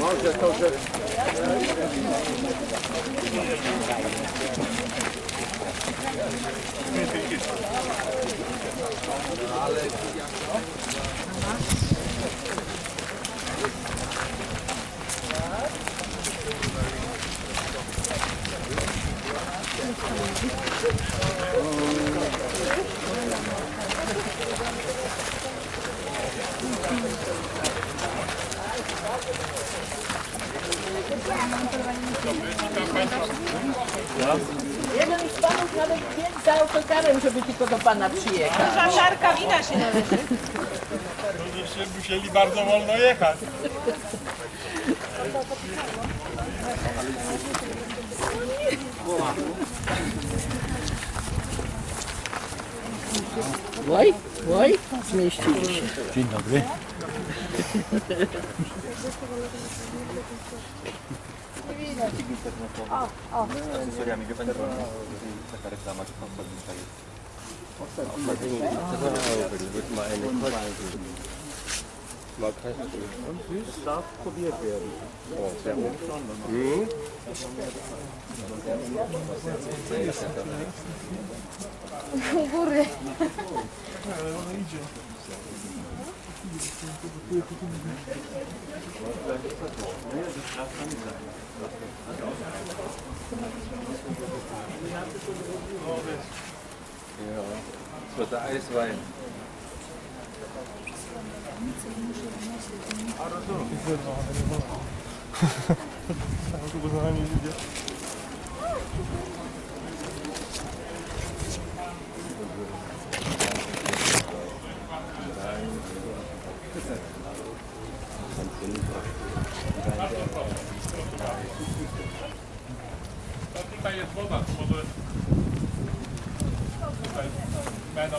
Może to, że... Ale... Jeden z panów nawet biegł za autokarem, żeby tylko do pana przyjechać. Duża szarka wina się należy. Będziecie musieli bardzo wolno jechać. Oj, oj, zmieścili się. Dzień dobry. akcesoriami, wie pani, taka reklama, czy War kein Und süß darf probiert werden. Oh, sehr gut. Mhm. Burre. Ja, das wird der Eiswein. No tutaj jest woda, może... Tutaj będą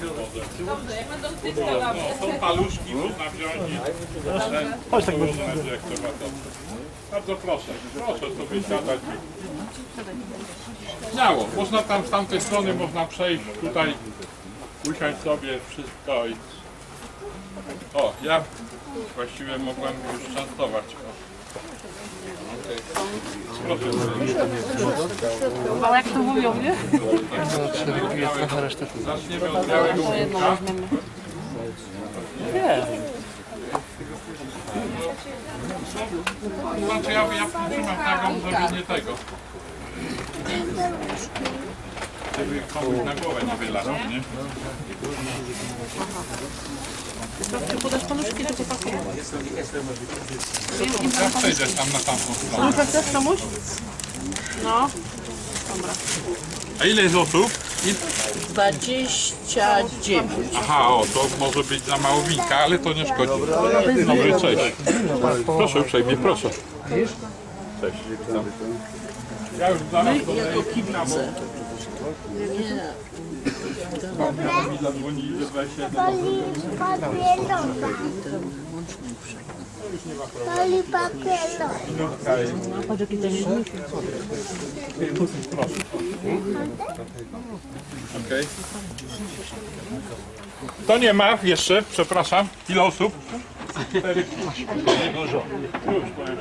dać wodę może. No, są paluszki, można wziąć i... Chodź tak. Jak. Bardzo proszę, proszę sobie siadać. Można tam z tamtej strony można przejść, tutaj usiąść sobie wszystko i... O, ja właściwie mogłem już częstować. O. Proszę. A jak to mówią, nie? Od białego łupka. Nie. Znaczy ja, ja trzymam taką, żeby nie tego. Żeby komuś na głowę nie wylać, nie? Podasz paluszki, to chłopaki. Ja przejdę tam na tamtą stronę. Może chcesz komuś? No. Dobra. A ile jest osób? I... 29. Aha, o, to może być za mało winka, ale to nie szkodzi. Dobry, cześć. Proszę uprzejmie, proszę. Cześć. Witam. Ja już zaraz do kibice. Nie. Pali papierosa. Okej. To nie ma jeszcze, przepraszam. Ile osób? Cztery. Dużo. Już powiem.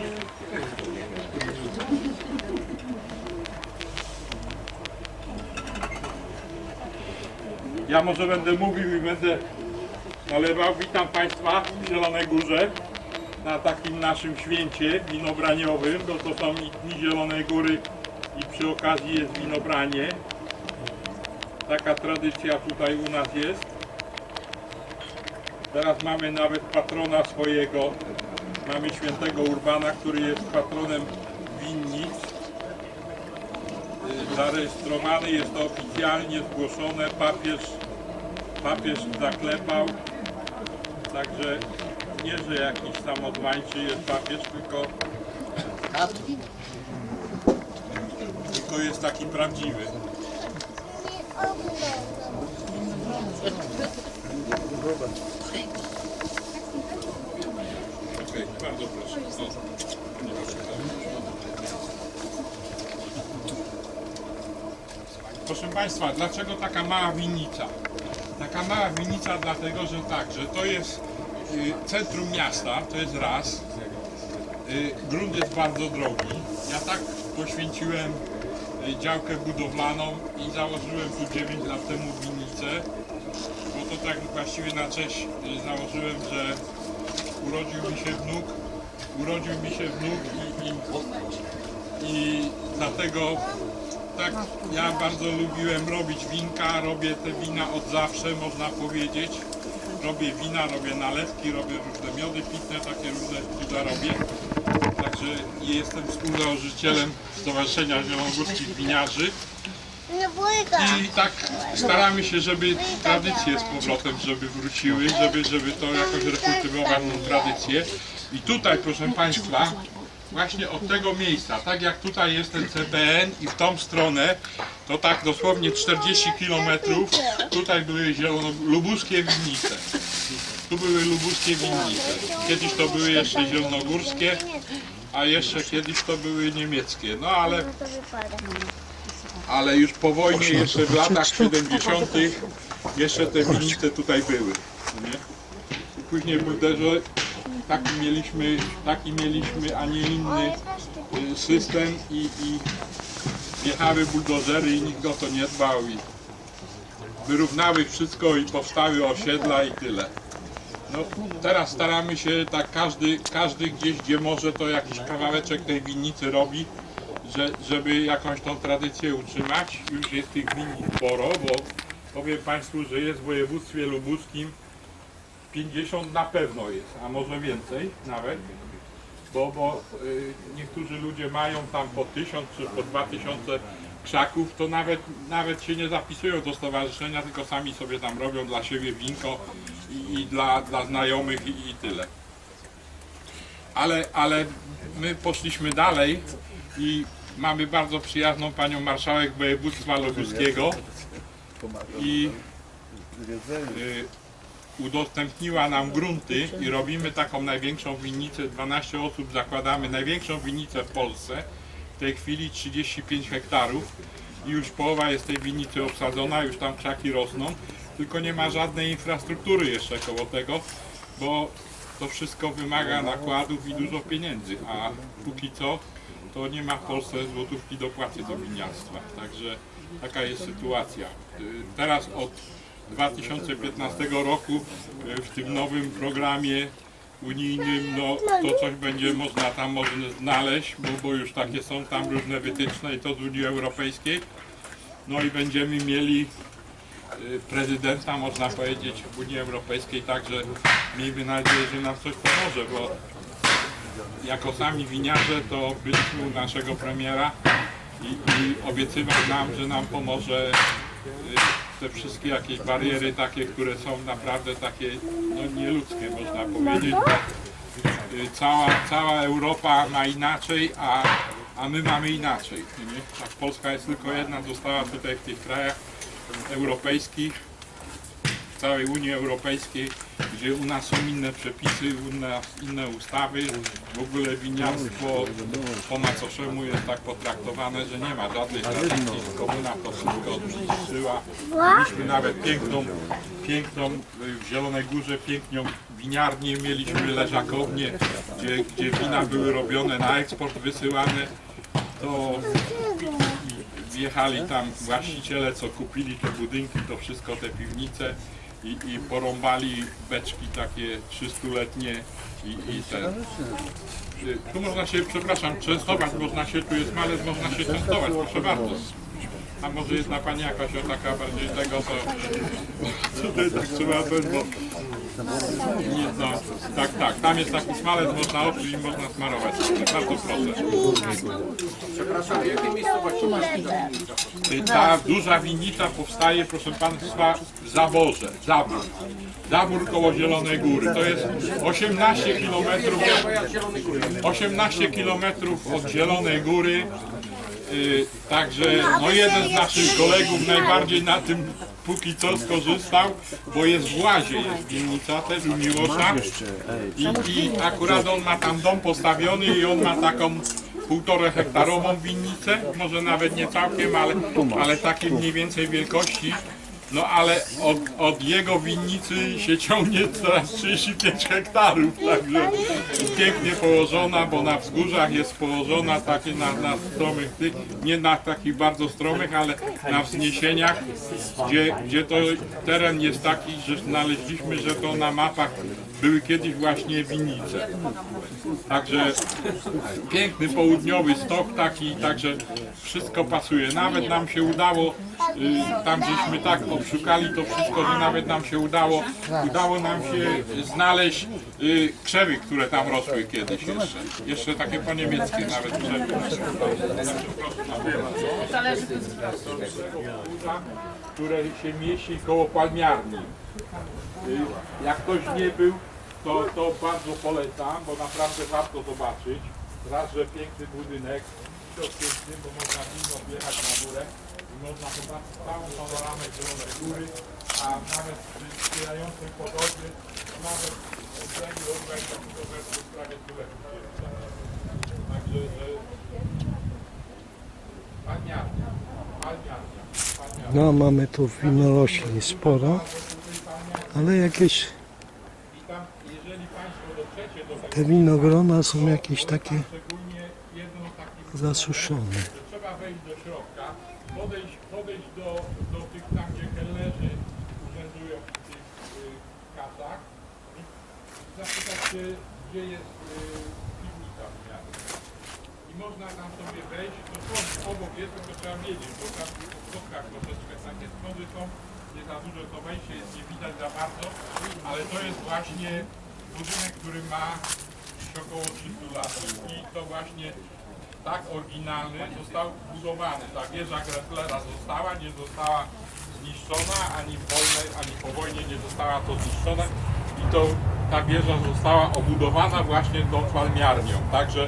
Ja może będę mówił i będę nalewał. Witam Państwa w Zielonej Górze na takim naszym święcie winobraniowym. To, to są i Dni Zielonej Góry i przy okazji jest winobranie. Taka tradycja tutaj u nas jest. Teraz mamy nawet patrona swojego. Mamy świętego Urbana, który jest patronem winnic. Zarejestrowany jest to oficjalnie zgłoszone. Papież, papież zaklepał. Także nie, że jakiś samozwańczy jest papież, tylko, tylko jest taki prawdziwy. Okej, bardzo proszę. O, nie proszę. Proszę Państwa, dlaczego taka mała winnica? Taka mała winnica dlatego, że tak, że to jest y, centrum miasta, to jest raz. Y, grunt jest bardzo drogi. Ja tak poświęciłem y, działkę budowlaną i założyłem tu 9 lat temu winnicę, bo to tak właściwie na cześć y, założyłem, że urodził mi się wnuk, urodził mi się wnuk i, i, i dlatego tak ja bardzo lubiłem robić winka, robię te wina od zawsze można powiedzieć. Robię wina, robię nalewki, robię różne miody pitne, takie różne cuda robię. Także jestem współzałożycielem Stowarzyszenia Zielonogórskich Winiarzy bójka. i tak staramy się, żeby tradycje z powrotem, żeby wróciły, żeby, żeby to jakoś rekultywować tą tradycję. I tutaj, proszę Państwa, właśnie od tego miejsca, tak jak tutaj jest ten CBN i w tą stronę, to tak dosłownie 40 km, tutaj były zielono, lubuskie winnice. Tu były lubuskie winnice. Kiedyś to były jeszcze zielonogórskie, a jeszcze kiedyś to były niemieckie. No ale ale już po wojnie, jeszcze w latach 70. jeszcze te winnice tutaj były. Nie? Później buderze taki mieliśmy, taki mieliśmy, a nie inny y, system i, i wjechały buldożery i nikt o to nie dbał i wyrównały wszystko i powstały osiedla i tyle. No, teraz staramy się tak każdy, każdy gdzieś gdzie może to jakiś kawałeczek tej winnicy robi, że, żeby jakąś tą tradycję utrzymać. Już jest tych winnic sporo, bo powiem Państwu, że jest w województwie lubuskim 50 na pewno jest, a może więcej nawet, bo, bo y, niektórzy ludzie mają tam po 1000 czy po 2000 krzaków, to nawet, nawet się nie zapisują do stowarzyszenia, tylko sami sobie tam robią dla siebie winko i, i dla, dla znajomych i, i tyle. Ale, ale my poszliśmy dalej i mamy bardzo przyjazną panią marszałek województwa lubuskiego i y, udostępniła nam grunty i robimy taką największą winnicę, 12 osób zakładamy, największą winnicę w Polsce, w tej chwili 35 hektarów. I już połowa jest tej winnicy obsadzona, już tam krzaki rosną, tylko nie ma żadnej infrastruktury jeszcze koło tego, bo to wszystko wymaga nakładów i dużo pieniędzy, a póki co to nie ma w Polsce złotówki dopłaty do winiarstwa, także taka jest sytuacja. Y, Teraz od 2015 roku y, w tym nowym programie unijnym, no to coś będzie można tam znaleźć, bo, bo już takie są tam różne wytyczne i to z Unii Europejskiej. No i będziemy mieli y, prezydenta, można powiedzieć, w Unii Europejskiej, także miejmy nadzieję, że nam coś pomoże, bo jako sami winiarze to byliśmy u naszego premiera i, i obiecywał nam, że nam pomoże y, te wszystkie jakieś bariery takie, które są naprawdę takie no, nieludzkie można powiedzieć, y, cała, cała Europa ma inaczej, a, a my mamy inaczej. Nie? Tak Polska jest tylko jedna, została tutaj w tych krajach europejskich całej Unii Europejskiej, gdzie u nas są inne przepisy, u nas inne ustawy. W ogóle winiarstwo po macoszemu jest tak potraktowane, że nie ma żadnej tradycji. Komuna to wszystko odniszczyła. Mieliśmy nawet piękną, piękną w Zielonej Górze, piękną winiarnię, mieliśmy leżakownię, gdzie, gdzie wina były robione na eksport, wysyłane. To wjechali tam właściciele, co kupili te budynki, to wszystko te piwnice i, i porąbali beczki takie 300-letnie i, i ten. Tu można się, przepraszam, częstować, można się, tu jest malec, można się częstować, proszę bardzo. A może jedna pani jakaś o taka bardziej tego, to tutaj tak trzeba być, nie, no, tak, tak, tam jest taki smalec, można oczy i można smarować. Bardzo proszę. Y, Ta duża winnica powstaje, proszę Państwa, w Zaborze, Zabór. Zabór koło Zielonej Góry. To jest 18 km, 18 km od Zielonej Góry. Y, Także no jeden z naszych kolegów najbardziej na tym póki co skorzystał, bo jest w Łazie, jest winnica też u Miłosza i, i akurat on ma tam dom postawiony i on ma taką półtora hektarową winnicę, może nawet nie całkiem, ale, ale takiej mniej więcej wielkości. No ale od, od jego winnicy się ciągnie teraz 35 hektarów, także pięknie położona, bo na wzgórzach jest położona takie na, na stromych nie na takich bardzo stromych, ale na wzniesieniach, gdzie, gdzie to teren jest taki, że znaleźliśmy, że to na mapach były kiedyś właśnie winnice. Także piękny południowy stok taki, także wszystko pasuje. Nawet nam się udało, y, tam żeśmy tak obszukali to wszystko, że nawet nam się udało, udało nam się znaleźć y, krzewy, które tam rosły kiedyś jeszcze. Jeszcze takie po niemieckie nawet krzewy. Które się mieści koło palmiarni. Y, Jak ktoś nie był, to, to bardzo polecam, bo naprawdę warto zobaczyć. Raz, że piękny budynek, piękny, bo można winno wjechać na górę i można zobaczyć całą panoramę Zielonej Góry, a nawet przy wspierającym podobnie, nawet od wejścia do wersji prawie tyle Także, że palmiarnia, palmiarnia. No, mamy tu winorośli sporo, ale jakieś I tam, jeżeli Państwo dotrzecie do tego te winogrona są jakieś takie zasuszone. trzeba wejść do środka, podejść, podejść do, do tych tam, gdzie kelnerzy urzędują w tych y, kasach zapytać się, gdzie jest y, piwnica w miarę. I można tam sobie wejść, to obok jest, tylko trzeba wiedzieć, bo tam w schodkach troszeczkę takie schody są, nie za dużo to wejście jest, nie widać za bardzo, ale to jest właśnie budynek, który ma około 300 lat i to właśnie tak oryginalny został budowany. Ta wieża Gresslera została, nie została zniszczona, ani wojnie, ani po wojnie nie została to zniszczona i to ta wieża została obudowana właśnie tą palmiarnią. Także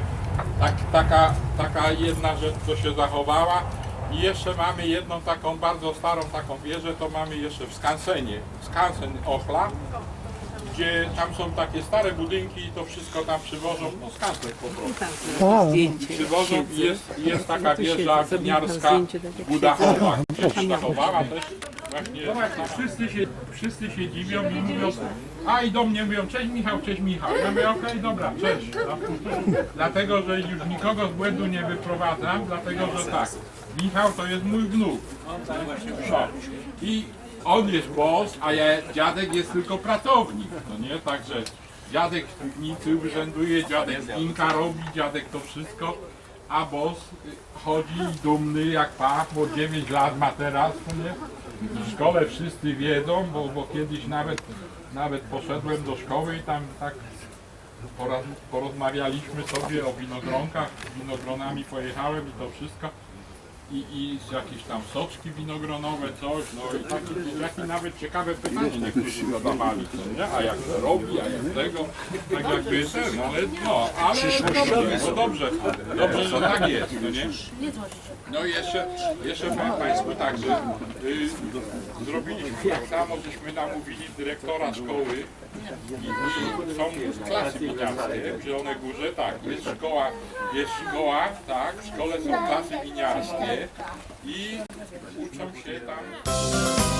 tak, taka, taka jedna rzecz, co się zachowała. I jeszcze mamy jedną taką bardzo starą taką wieżę, to mamy jeszcze w Skansenie, Skansen Ochla, gdzie tam są takie stare budynki i to wszystko tam przywożą, no Skansen po prostu przywożą i jest, jest taka wieża winiarska Budachowa, która się zachowała też właśnie. Zobaczcie, wszyscy się, wszyscy się dziwią i mówią, a i do mnie mówią, cześć Michał, cześć Michał. Ja mówię, okej, dobra, cześć. No. Dlatego, że już nikogo z błędu nie wyprowadzam, dlatego, że tak, Michał to jest mój wnuk. No. I on jest boss, a ja, dziadek jest tylko pracownik, no nie? Także dziadek w piwnicy urzęduje, dziadek inka robi, dziadek to wszystko, a boss chodzi dumny jak pach, bo 9 lat ma teraz, no nie? W szkole wszyscy wiedzą, bo, bo kiedyś nawet, nawet poszedłem do szkoły i tam tak porozmawialiśmy sobie o winogronkach, winogronami pojechałem i to wszystko i, i jakieś tam soczki winogronowe, coś, no i takie, takie nawet ciekawe pytanie niektórzy zadawali, co nie? A jak to robi, a jak tego, tak jakby ten, ale no, ale dobrze, no dobrze, dobrze, że tak jest, no nie? No i jeszcze, jeszcze powiem Państwu tak, że y, zrobiliśmy tak samo, żeśmy namówili dyrektora szkoły i, są klasy winiarskie w Zielonej Górze, tak, jest szkoła, jest szkoła, tak, w szkole są klasy winiarskie i uczą się tam